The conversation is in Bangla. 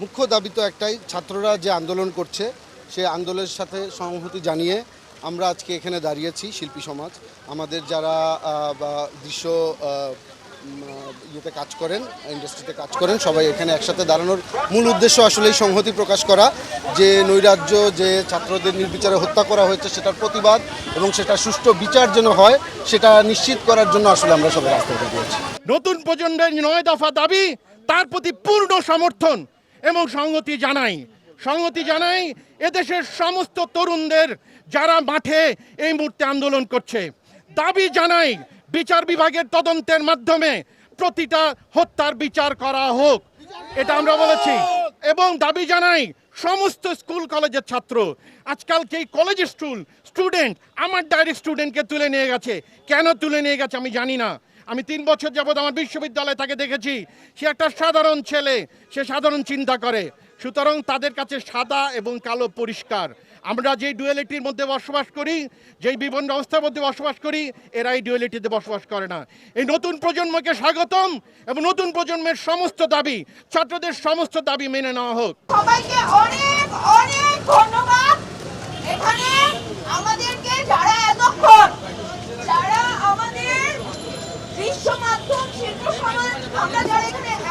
মুখ্য দাবি তো একটাই, ছাত্ররা যে আন্দোলন করছে সে আন্দোলনের সাথে সংহতি জানিয়ে আমরা আজকে এখানে দাঁড়িয়েছি, শিল্পী সমাজ। আমাদের যারা দৃশ্য ইয়েতে কাজ করেন, ইন্ডাস্ট্রিতে কাজ করেন, সবাই এখানে একসাথে দাঁড়ানোর মূল উদ্দেশ্য আসলে সংহতি প্রকাশ করা। যে নৈরাজ্য, যে ছাত্রদের নির্বিচারে হত্যা করা হয়েছে, সেটার প্রতিবাদ এবং সেটা সুষ্ঠু বিচার যেন হয়, সেটা নিশ্চিত করার জন্য আসলে আমরা সবাই রাস্তায় বেরিয়েছি নতুন প্রজন্মের নয় দফা দাবি, তার প্রতি পূর্ণ সমর্থন। এবং সংহতি জানাই। সংহতি জানাই এদেশের সমস্ত তরুণদের যারা মাঠে এই মুহূর্তে আন্দোলন করছে। দাবি জানাই বিচার বিভাগের তদন্তের মাধ্যমে প্রতিটা হত্যার বিচার করা হোক, এটা আমরা বলেছি। এবং দাবি জানাই সমস্ত স্কুল কলেজের ছাত্র আজকাল এই কলেজ স্কুল স্টুডেন্ট, আমার ডাইরেক্ট স্টুডেন্টকে তুলে নিয়ে গেছে। কেন তুলে নিয়ে গেছে আমি জানি না। আমি তিন বছর যাবৎ আমার বিশ্ববিদ্যালয়ে তাকে দেখেছি। সে একটা সাধারণ ছেলে, সে সাধারণ চিন্তা করে। সুতরাং তাদের কাছে সাদা এবং কালো পরিষ্কার। আমরা যেই ডুয়ালিটির মধ্যে বসবাস করি, যেই বিভিন্ন অবস্থার মধ্যে বসবাস করি, এরা এই ডুয়ালিটিতে বসবাস করে না। এই নতুন প্রজন্মকে স্বাগতম এবং নতুন প্রজন্মের সমস্ত দাবি, ছাত্রদের সমস্ত দাবি মেনে নেওয়া হোক। সবাইকে অনেক অনেক ধন্যবাদ। এখানে এতক্ষণ মাধ্যম শিল্প সমাজ আমরা যারা এখানে